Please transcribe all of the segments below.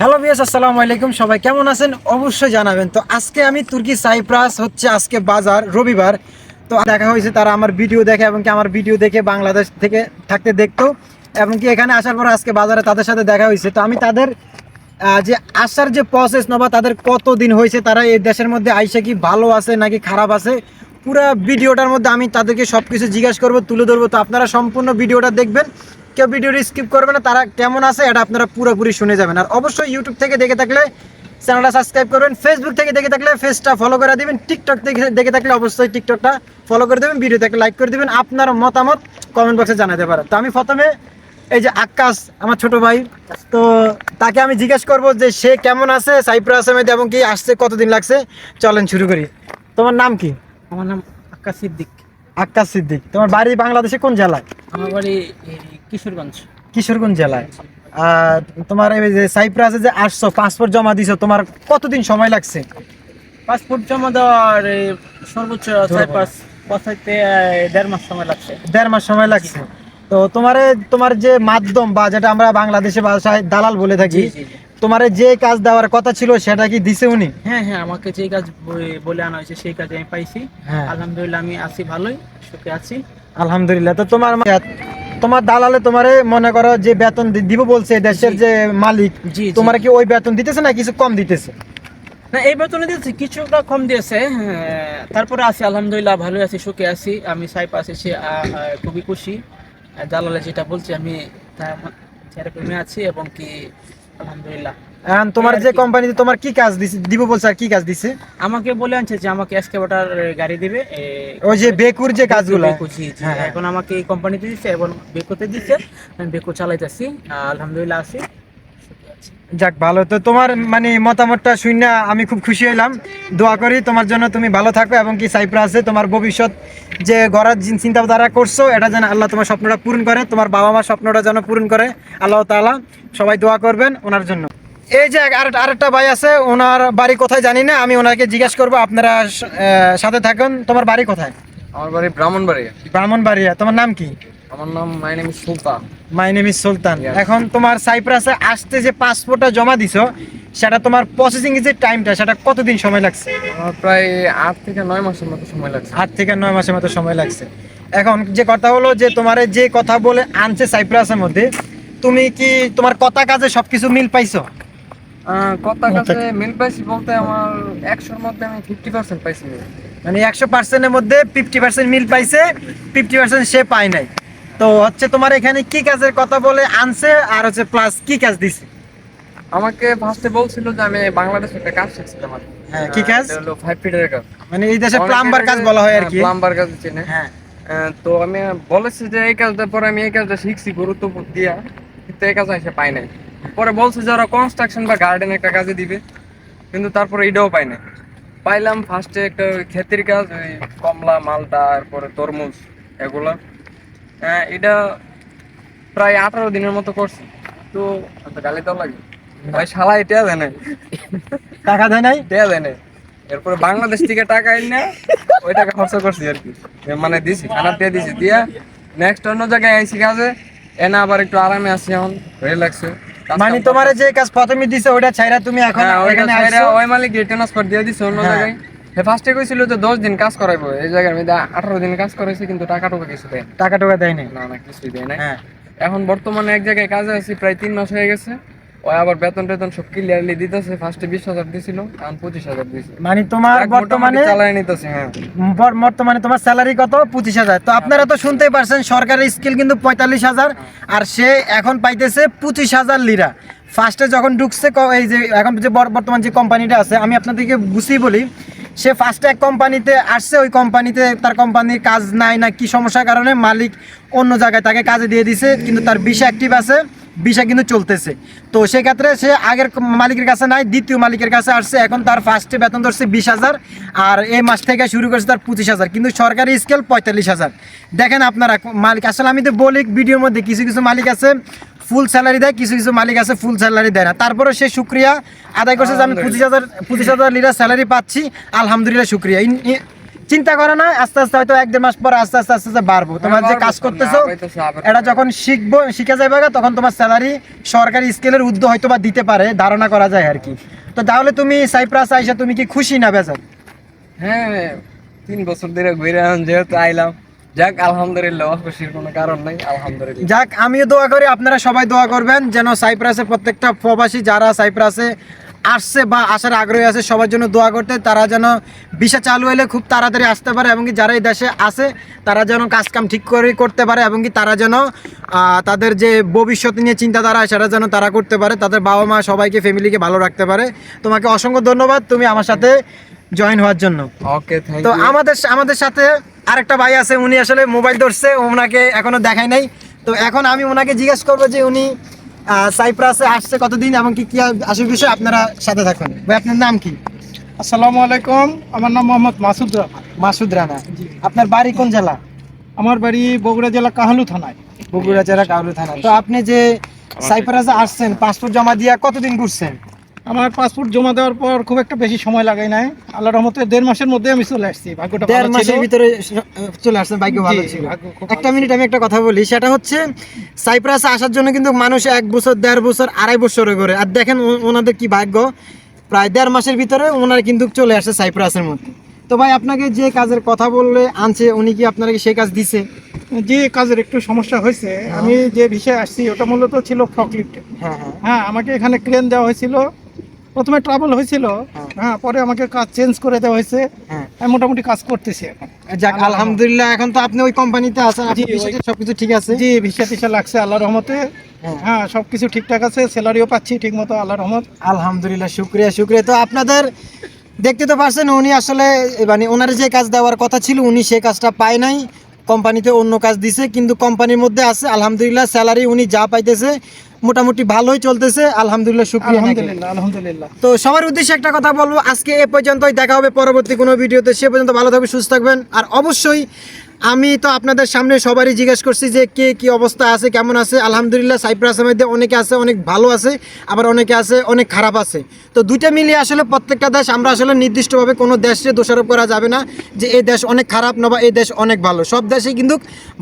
Hello বিয়াস আসসালামু আলাইকুম। সবাই কেমন আছেন? অবশ্যই জানাবেন। তো আজকে আমি তুর্কি সাইপ্রাস হচ্ছে আজকে বাজার, রবিবার। তো দেখা হয়েছে তারা আমার ভিডিও দেখে এবং কি আমার ভিডিও দেখে বাংলাদেশ থেকে থাকতে দেখতো এবং কি এখানে আসার পর আজকে বাজারে তাদের সাথে দেখা হয়েছে। তো আমি তাদের যে আসার যে প্রসেস নবা তাদের কত দিন হয়েছে, তারা এই দেশের মধ্যে আইসে কি ভালো আছে নাকি খারাপ আছে, পুরো ভিডিওটার মধ্যে আমি তাদেরকে সব কিছু জিজ্ঞাসা করব, তুলে ধরবো। তো আপনারা সম্পূর্ণ ভিডিওটা দেখবেন। কেউ ভিডিওটি স্কিপ করবে না তারা কেমন আছে এটা আপনারা পুরোপুরি শুনে যাবেন। আর অবশ্যই ইউটিউব থেকে দেখে থাকলে চ্যানেলটা সাবস্ক্রাইব করবেন ফেসবুক থেকে দেখে থাকলে ফেসটা ফলো করে দিবেন টিকটক থেকে দেখে থাকলে অবশ্যই টিকটকটা ফলো করে দেবেন ভিডিও থেকে লাইক করে দিবেন আপনার মতামত কমেন্ট বক্সে জানাতে পারেন। তো আমি প্রথমে এই যে আকাশ আমার ছোট ভাই তো তাকে আমি জিজ্ঞেস করব যে সে কেমন আছে সাইপ্রাসের মধ্যে এবং কি আসছে কতদিন লাগছে? চলেন শুরু করি। তোমার নাম কি? আমার নাম আক্কা সিদ্দিক। আকাশ সিদ্দিক। তোমার বাড়ি বাংলাদেশে কোন জেলায়? আমার বাড়ি কিশোরগঞ্জ। কিশোরগঞ্জ জেলায়। তোমার এই যে সাইপ্রাসে যে আসছো পাসপোর্ট জমা দিছো তোমার কতদিন সময় লাগছে? পাসপোর্ট জমা দেওয়ার সর্বোচ্চ পাঁচ পৌঁছাইতে দেড় মাস সময় লাগছে। দেড় মাস সময় লাগছে। তো তোমার তোমার যে মাধ্যম বা যেটা আমরা বাংলাদেশে ভাষায় দালাল বলে থাকি। তোমার যে কাজ দেওয়ার কথা ছিল সেটা কি দিছে উনি? হ্যাঁ হ্যাঁ আমাকে যে কাজ বলে আনা হয়েছে সেই কাজে আমি পাইছি। হ্যাঁ। আলহামদুলিল্লাহ আমি আছি ভালোই সুখে আছি। আলহামদুলিল্লাহ। তো তোমার তোমার দালালে তোমারে মনে করো যে বেতন দিব বলছে দেশের যে মালিক। তোমার কি ওই বেতন দিতেছে না কিছু কম দিতেছে? না এই বেতনে দিয়েছে কিছুটা কম দিয়েছে হ্যাঁ, তারপরে আছি আলহামদুলিল্লাহ ভালোই আছি সুখে আছি আমি সাইপ আছি আহ, খুবই খুশি। দালালে যেটা বলছি আমি তার আছি এবং কি আলহামদুলিল্লাহ। এখন তোমার যে কোম্পানিতে তোমার কি কাজ দিছে? দিব বলছে আর কি কাজ দিছে? আমাকে বলে আনছে যে আমাকে এসকেভেটার গাড়ি দিবে ওই যে বেকুর যে কাজগুলো। হ্যাঁ, হ্যাঁ। এখন আমাকে এই কোম্পানিতে দিচ্ছে এবং বেকোতে দিচ্ছে আমি বেকো চালাইতেছি আলহামদুলিল্লাহ আছি। যাক ভালো। তো তোমার মানে মতামতটা শুনে আমি খুব খুশি হইলাম। দোয়া করি তোমার জন্য তুমি ভালো থাকো এবং কি সাইপ্রাসে তোমার ভবিষ্যৎ যে গড়ার চিন্তাধারা করছ এটা যেন আল্লাহ তোমার স্বপ্নটা পূরণ করে তোমার বাবা মার স্বপ্নটা যেন পূরণ করে। আল্লাহ তাআলা সবাই দোয়া করবেন ওনার জন্য। এই যে আর আরেকটা ভাই আছে ওনার বাড়ি কোথায় জানি না আমি ওনাকে জিজ্ঞেস করব আপনারা সাথে থাকুন। তোমার বাড়ি কোথায়? আমার বাড়ি ব্রাহ্মণবাড়িয়া। ব্রাহ্মণবাড়িয়া। তোমার নাম কি? আমার নাম my name is Sultan. My name is Sultan. এখন তোমার সাইপ্রাসে আসতে যে পাসপোর্টটা জমা দিছো সেটা তোমার প্রসেসিং এর যে টাইমটা সেটা কতদিন সময় লাগছে? প্রায় আট থেকে নয় মাসের মতো সময় লাগছে। আট থেকে নয় মাসের মতো সময় লাগছে। এখন যে কথা হলো যে তোমার যে কথা বলে আনছে সাইপ্রাসের মধ্যে তুমি কি তোমার কথা কাজে সবকিছু মিল পাইছো? কথা কাছে মিল পাইছি বলতে আমার একশোর মধ্যে আমি ফিফটি পার্সেন্ট পাইছি। মানে একশো পার্সেন্টের মধ্যে ফিফটি পার্সেন্ট মিল পাইছে ফিফটি পার্সেন্ট সে পায় নাই। তো হচ্ছে তোমার এখানে কি কাজের কথা বলে আনছে আর হচ্ছে প্লাস কি কাজ দিছে? আমাকে ফার্স্টে বলছিল যে আমি বাংলাদেশে একটা কাজ শিখছিলাম হ্যাঁ, কি কাজ? হলো ফাইভ ফিটের কাজ। মানে এই দেশে প্লাম্বার কাজ বলা হয় আর কি। প্লাম্বার কাজ চেনে। হ্যাঁ। তো আমি বলেছি যে এই কাজটা পরে আমি এই কাজটা শিখছি গুরুত্ব দিয়া কিন্তু এই কাজ এসে পাই নাই। পরে বলছে যে ওরা কনস্ট্রাকশন বা গার্ডেন একটা কাজে দিবে। কিন্তু তারপরে এটাও পাই নাই। পাইলাম ফার্স্টে একটা ক্ষেতের কাজ ওই কমলা মালটা এরপরে তরমুজ এগুলো। আহ, এটা প্রায় আঠারো দিনের মতো করছি। তো গালি তো লাগে। ভাই শালা এটা দেয় নাই। টাকা দেয় নাই? দেয়া দেয় নাই। এরপরে বাংলাদেশ থেকে টাকা এনে ওই টাকা খরচা করছি আর কি। মানে দিছি খানা দিয়ে দিছি। দিয়া নেক্সট অন্য জায়গায় আইসি কাজে। এনে আবার একটু আরামে আছি এখন রিল্যাক্সে মানে তোমার যে কাজ প্রথমে দিছে ওটা ছাইরা তুমি এখন হ্যাঁ এখানে আইছো? ওই মালিক ট্রান্সফার দিয়ে দিছে অন্য হ্যাঁ। জায়গায়। হে ফার্স্টে কইছিল যে দশ দিন কাজ করাইবো এই জায়গার মধ্যে আঠারো দিন কাজ করাইছে কিন্তু টাকা টাকা কিছু দেয় টাকা টাকা দেয় না না কিছুই দেয় না হ্যাঁ। এখন বর্তমানে এক জায়গায় কাজ আছে প্রায় 3 মাস হয়ে গেছে। আবার বেতন টেতন সব ক্লিয়ারলি দিতেছে ফার্স্টে বিশ হাজার দিছিল এখন পঁচিশ হাজার দিছে। মানে তোমার বর্তমানে চালায় নিতেছে হ্যাঁ। বর্তমানে তোমার স্যালারি কত? পঁচিশ হাজার। তো আপনারা তো শুনতেই পারছেন সরকারের স্কিল কিন্তু পঁয়তাল্লিশ হাজার। আর সে এখন পাইতেছে পঁচিশ হাজার লিরা ফার্স্টে যখন ঢুকছে এই যে এখন যে বর- বর্তমান যে কোম্পানিটা আছে আমি আপনাদেরকে বুঝিয়ে বলি সে ফার্স্টে এক কোম্পানিতে আসছে ওই কোম্পানিতে তার কোম্পানির কাজ নাই না কি সমস্যার কারণে মালিক অন্য জায়গায় তাকে কাজে দিয়ে দিছে কিন্তু তার বিশা অ্যাক্টিভ আছে। বিশা কিন্তু চলতেছে। তো সেক্ষেত্রে সে আগের মালিকের কাছে নাই দ্বিতীয় মালিকের কাছে আসছে এখন তার ফার্স্টে বেতন ধরছে বিশ হাজার আর এই মাস থেকে শুরু করছে তার পঁচিশ হাজার কিন্তু সরকারি স্কেল পঁয়তাল্লিশ হাজার। দেখেন আপনারা মালিক আসলে আমি তো বলি ভিডিওর মধ্যে কিছু কিছু মালিক আছে ফুল স্যালারি দেয় কিছু কিছু মালিক আছে ফুল স্যালারি দেয় না। তারপরে সে শুক্রিয়া আদায় করছে যে আমি পঁচিশ হাজার পঁচিশ হাজার লিটার স্যালারি পাচ্ছি আলহামদুলিল্লাহ শুক্রিয়া। ইন- ই- চিন্তা করো না আস্তে আস্তে হয়তো এক দেড় মাস পরে আস্তে আস্তে আস্তে আস্তে বাড়বো। তোমার যে কাজ করতেছো এটা যখন শিখব শিখে যাবে তখন তোমার স্যালারি সরকারি স্কেলের উদ্যোগ হয়তো বা দিতে পারে ধারণা করা যায় আর কি। তো তাহলে তুমি সাইপ্রাস আইসা তুমি কি খুশি না বেজার? হ্যাঁ তিন বছর ধরে ঘুরে আন যেহেতু আইলাম। যাক আলহামদুলিল্লাহ খুশির কোনো কারণ নাই আলহামদুলিল্লাহ। যাক আমিও দোয়া করি আপনারা সবাই দোয়া করবেন যেন সাইপ্রাসে প্রত্যেকটা প্রবাসী যারা সাইপ্রাসে আসছে বা আসার আগ্রহী আছে সবার জন্য দোয়া করতে তারা যেন ভিসা চালু হলে খুব তাড়াতাড়ি আসতে পারে এবং কি যারা এই দেশে আসে তারা যেন কাজ কাম ঠিক করে করতে পারে এবং কি তারা যেন তাদের যে ভবিষ্যৎ নিয়ে চিন্তাধারা সেটা যেন তারা করতে পারে। তাদের বাবা মা সবাইকে ফ্যামিলিকে ভালো রাখতে পারে। তোমাকে অসংখ্য ধন্যবাদ তুমি আমার সাথে জয়েন হওয়ার জন্য। ওকে তো আমাদের আমাদের সাথে আরেকটা ভাই আছে উনি আসলে মোবাইল ধরছে ওনাকে এখনও দেখাই নাই। তো এখন আমি ওনাকে জিজ্ঞেস করব যে উনি সাইপ্রাসে আসছে কতদিন এবং কি কি আসে বিষয় আপনারা সাথে থাকুন। ভাই আপনার নাম কি? আসসালামু আলাইকুম আমার নাম মোহাম্মদ মাসুদ রহমান মাসুদ রানা। আপনার বাড়ি কোন জেলা? আমার বাড়ি বগুড়া জেলা কাহালু থানায়। বগুড়া জেলা কাহালু থানা। তো আপনি যে সাইপ্রাসে আসছেন পাসপোর্ট জমা দিয়া কতদিন ঘুরছেন? আমার পাসপোর্ট জমা দেওয়ার পর খুব একটা বেশি সময় লাগাই নাই। আল্লাহ রহমতে দেড় মাসের মধ্যে আমি চলে আসছি ভাগ্যটা দেড় মাসের ভিতরে চলে আসছেন ভাগ্য ভালো ছিল। একটা মিনিট আমি একটা কথা বলি সেটা হচ্ছে সাইপ্রাসে আসার জন্য কিন্তু মানুষ এক বছর দেড় বছর আড়াই বছরে করে আর দেখেন ওনাদের কি ভাগ্য? প্রায় দেড় মাসের ভিতরে ওনারা কিন্তু চলে আসে সাইপ্রাসের মধ্যে। তো ভাই আপনাকে যে কাজের কথা বললে আনছে উনি কি আপনাকে সেই কাজ দিছে? যে কাজের একটু সমস্যা হয়েছে আমি যে বিষয়ে আসছি ওটা মূলত ছিল ফকলিফট। হ্যাঁ হ্যাঁ। হ্যাঁ আমাকে এখানে ক্রেন দেওয়া হয়েছিল। প্রথমে ট্রাভেল হয়েছিল। হ্যাঁ। হ্যাঁ পরে আমাকে কাজ চেঞ্জ করে দেওয়া হয়েছে। হ্যাঁ। আমি মোটামুটি কাজ করতেছি এখন। যাক আলহামদুলিল্লাহ এখন তো আপনি ওই কোম্পানিতে আছেন। সবকিছু ঠিক আছে? জি ভিসা টিসা লাগছে আল্লাহ রহমতে। হ্যাঁ। হ্যাঁ সবকিছু ঠিকঠাক আছে স্যালারিও পাচ্ছি ঠিক মতো আল্লাহ রহমত। আলহামদুলিল্লাহ শুক্রিয়া শুক্রিয়া। তো আপনাদের দেখতে তো পারছেন উনি আসলে মানে ওনার যে কাজ দেওয়ার কথা ছিল উনি সেই কাজটা পায় নাই। কোম্পানিতে অন্য কাজ দিছে কিন্তু কোম্পানির মধ্যে আছে আলহামদুলিল্লাহ স্যালারি উনি যা পাইতেছে মোটামুটি ভালোই চলতেছে। আলহামদুলিল্লাহ শুক্রিয়া আলহামদুলিল্লাহ আলহামদুলিল্লাহ। তো সবার উদ্দেশ্যে একটা কথা বলব আজকে এ পর্যন্তই দেখা হবে পরবর্তী কোনো ভিডিওতে সে পর্যন্ত ভালো থাকবে সুস্থ থাকবেন আর অবশ্যই আমি তো আপনাদের সামনে সবারই জিজ্ঞেস করছি যে কে কি অবস্থা আছে কেমন আছে? আলহামদুলিল্লাহ সাইপ্রাসের মধ্যে অনেকে আছে অনেক ভালো আছে আবার অনেকে আছে অনেক খারাপ আছে। তো দুইটা মিলিয়ে আসলে প্রত্যেকটা দেশ আমরা আসলে নির্দিষ্টভাবে কোনো দেশে দোষারোপ করা যাবে না যে এই দেশ অনেক খারাপ না বা এই দেশ অনেক ভালো। সব দেশেই কিন্তু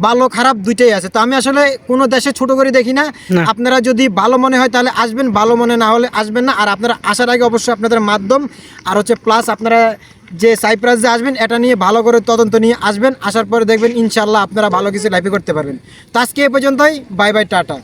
ভালো খারাপ দুইটাই আছে। তো আমি আসলে কোনো দেশে ছোট করে দেখি না। আপনারা যদি ভালো মনে হয় তাহলে আসবেন ভালো মনে না হলে আসবেন না। আর আপনারা আসার আগে অবশ্যই আপনাদের মাধ্যম আর হচ্ছে প্লাস আপনারা যে সাইপ্রাস যে আসবেন, এটা নিয়ে ভালো করে তদন্ত নিয়ে আসবেন, আসার পরে দেখবেন ইনশাল্লাহ আপনারা ভালো কিছু লাইফে করতে পারবেন। তো আজকে এ পর্যন্তই, বাই বাই, টাটা।